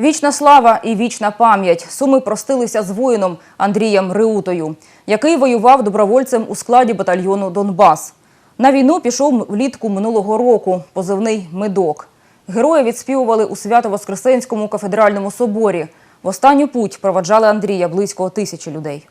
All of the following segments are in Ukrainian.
Вічна слава і вічна пам'ять. Суми простилися з воїном Андрієм Реутою, який воював добровольцем у складі батальйону Донбас. На війну пішов влітку минулого року, позивний «Медок». Героя відспівували у Свято-Воскресенському кафедральному соборі. В останню путь проваджали Андрія близько тисячі людей.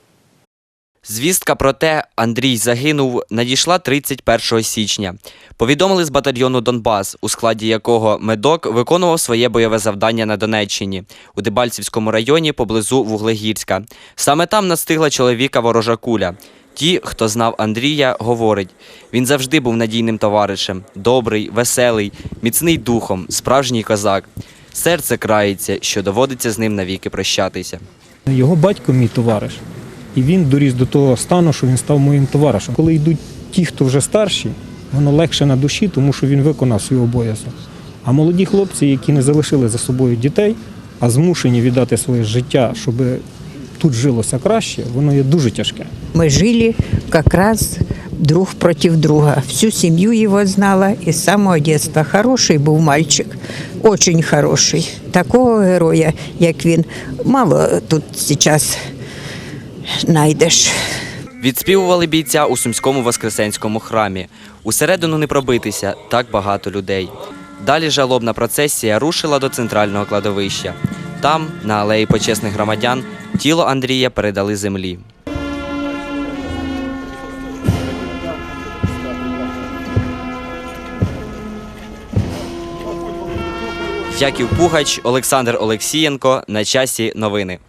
Звістка про те, Андрій загинув, надійшла 31 січня. Повідомили з батальйону Донбас, у складі якого медок виконував своє бойове завдання на Донеччині у Дебальцівському районі поблизу Вуглегірська. Саме там настигла чоловіка ворожа куля. Ті, хто знав Андрія, говорить, він завжди був надійним товаришем, добрий, веселий, міцний духом, справжній козак. Серце крається, що доводиться з ним навіки прощатися. Його батько мій товариш, і він доріс до того стану, що він став моїм товаришем. Коли йдуть ті, хто вже старші, воно легше на душі, тому що він виконав свій обов'язок. А молоді хлопці, які не залишили за собою дітей, а змушені віддати своє життя, щоб тут жилося краще, воно є дуже тяжке. Мы жили как раз друг против друга. Всю семью его знала и с самого детства. Хороший був мальчик, очень хороший. Такого героя, як він, мало тут зараз знайдеш. Відспівували бійця у Сумському Воскресенському храмі. Усередину не пробитися так багато людей. Далі жалобна процесія рушила до центрального кладовища. Там, на алеї почесних громадян, тіло Андрія передали землі. Яків Пугач, Олександр Олексієнко. На часі новини.